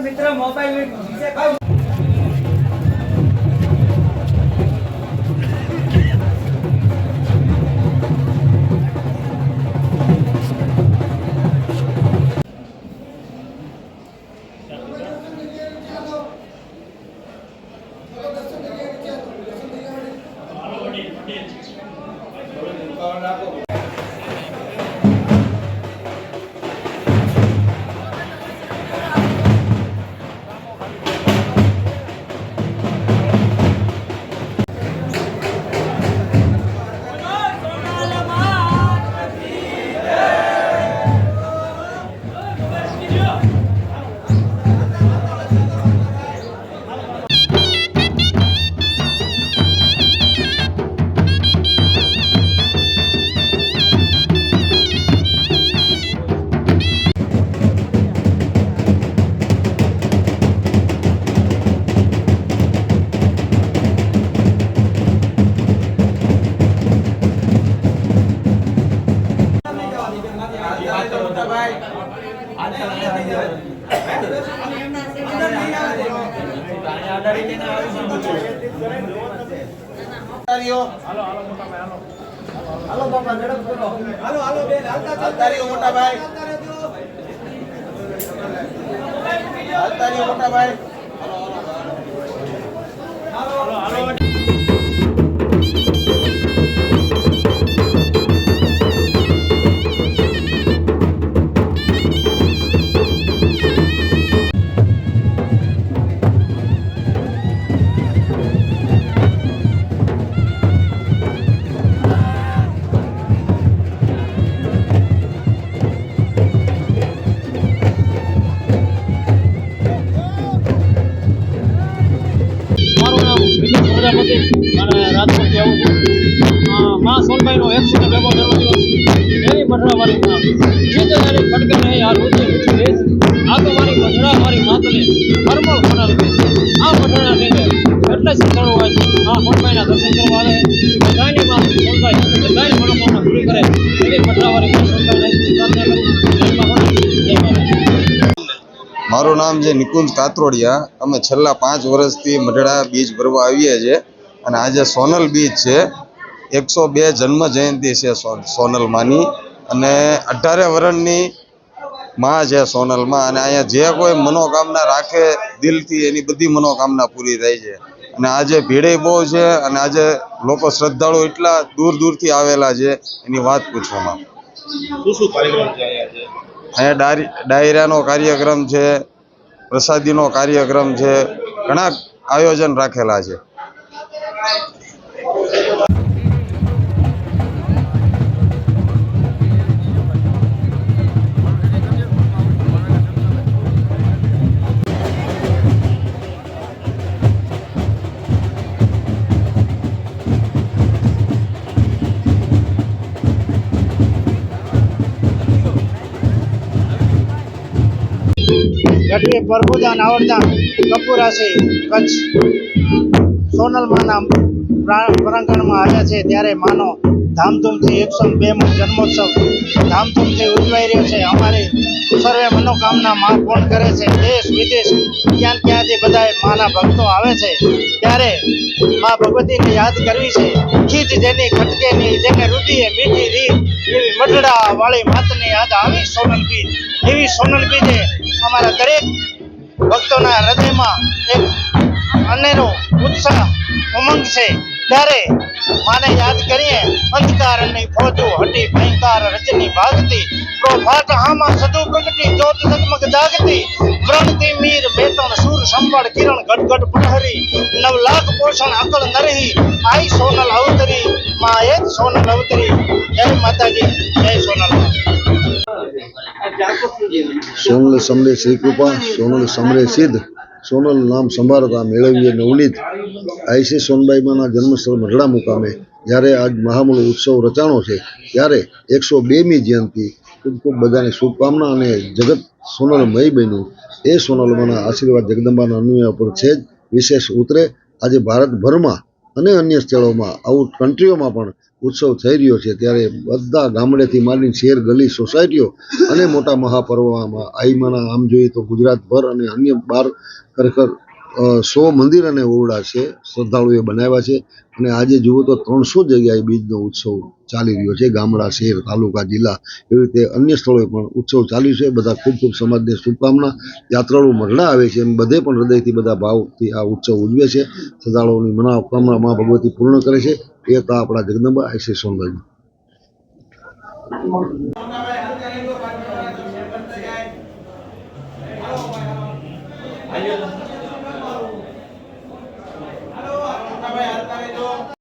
મિત્ર મોબાઈલ કહું હાલો બાપા ઝડપ કરો હાલો હાલો બેન હાલતા મોટા ભાઈ હાલતા મોટા ભાઈ એની મઢડાવાળી માં જીત એની ખડકે નહીં આ રોજે મીઠું દેશ આ તો મારી મઢડા મારી માતને પરમળ ખોનાર દે આ મઢડા ને એટલે શ્રદ્ધાળુ હોય આ સોનબાઈના દર્શન કરવા આવે બધાની માં સોનબાઈ બધાની મનોકામના પૂરી કરે એવી મઢડાવાળી મારું નામ છે નિકુંજ કાતરોડિયા. અમે છેલ્લા પાંચ વર્ષથી મઢડા બીજ ભરવા આવીએ છીએ અને આજે સોનલ બીજ છે. એકસો બે જન્મ જયંતિ છે સોનલ સોનલમાંની. અને અઢારે વરણની માં છે સોનલમાં અને અહીંયા જે કોઈ મનોકામના રાખે દિલથી એની બધી મનોકામના પૂરી થાય છે. અને આજે ભીડે બહુ છે અને આજે લોકો શ્રદ્ધાળુ એટલા દૂર દૂરથી આવેલા છે એની વાત પૂછવામાં. અહીંયા ડાયરી ડાયરાનો કાર્યક્રમ છે પ્રસાદીનો કાર્યક્રમ છે ઘણા આયોજન રાખેલા છે. ગઢવી પરબુદાન આવડદાન કપુરાશી કચ્છ પ્રા- પ્રાંગણમાં આવ્યા છે. ત્યારે માનો ધામધૂમથી એકસો બેમો જન્મોત્સવ ધામધૂમથી ઉજવાઈ રહ્યો છે. અમારી સર્વે મનોકામના માં પૂર્ણ કરે છે. દેશ, વિદેશ ક્યાં ક્યાંથી બધા માના ભક્તો આવે છે. ત્યારે મા ભગવતીને યાદ કરવી છે. ખીજ જેની, ખટકેની, જેને રુધિએ મીઠી રીત, એવી મઢડા વાળી માતની યાદ આવી સોનલ બીજ એવી સોનલ બીજે અમારા દરેક ભક્તોના હૃદયમાં એક અનેરો ઉત્સાહ ઉમંગ છે. ત્યારે માને યાદ કરીએ અંધકારની ફોજો હટી ભયંકાર રજની ભાગતી પ્રોભાટ આમાં સદુ પ્રગટી જ્યોત ઝગમગ જાગતી, વ્રણતી મીર બેતણ સૂર સંબળ કિરણ ગટગટ પ્રહરી નવ લાખ પોષણ, અકળ નરહી, આઈ સોનલ અવતરી, માં એક સોનલ અવતરી. જય માતાજી, જય સોનલ. સોનલ સમરે શ્રી કૃપા, સોનલ સમરે સિદ્ધ, સોનલ નામ સંભારતા મેળવીએ નવનીત. આઈસી સોનબાઈમાના જન્મસ્થળ મઢડા મુકામે, જ્યારે આજ મહામૂળ ઉત્સવ રચાણો છે, ત્યારે એકસો બેમી જયંતિ, ખૂબ ખૂબ બધાની શુભકામના અને જગત સોનલમય બન્યું. એ સોનલમાના આશીર્વાદ જગદંબાના અન્વય પર છે જ વિશેષ ઉતરે. આજે ભારતભરમાં અને અન્ય સ્થળોમાં, આવું કન્ટ્રીઓમાં પણ ઉત્સવ થઈ રહ્યો છે ત્યારે બધા ગામડેથી માંડીને શહેર ગલી સોસાયટીઓ અને મોટા મહાપર્વમાં આઈમાના આમ જોઈએ તો ગુજરાતભર અને અન્ય બાર ખરેખર સો મંદિર અને ઓરડા છે શ્રદ્ધાળુએ બનાવ્યા છે અને આજે જુઓ તો ત્રણસો જગ્યાએ બીજનો ઉત્સવ ચાલી રહ્યો છે, ગામડા, શહેર, તાલુકા, જિલ્લા એવી રીતે અન્ય સ્થળોએ પણ ઉત્સવ ચાલ્યું છે, બધા ખૂબ ખૂબ સમાજને શુભકામના, યાત્રાળુ મરડા આવે છે એમ બધે પણ હૃદયથી બધા ભાવથી આ ઉત્સવ ઉજવે છે, શ્રદ્ધાળુઓની મનોકામના મા ભગવતી પૂર્ણ કરે છે એ હતા આપણા જગદંબા આઈસી સૌંદર્ય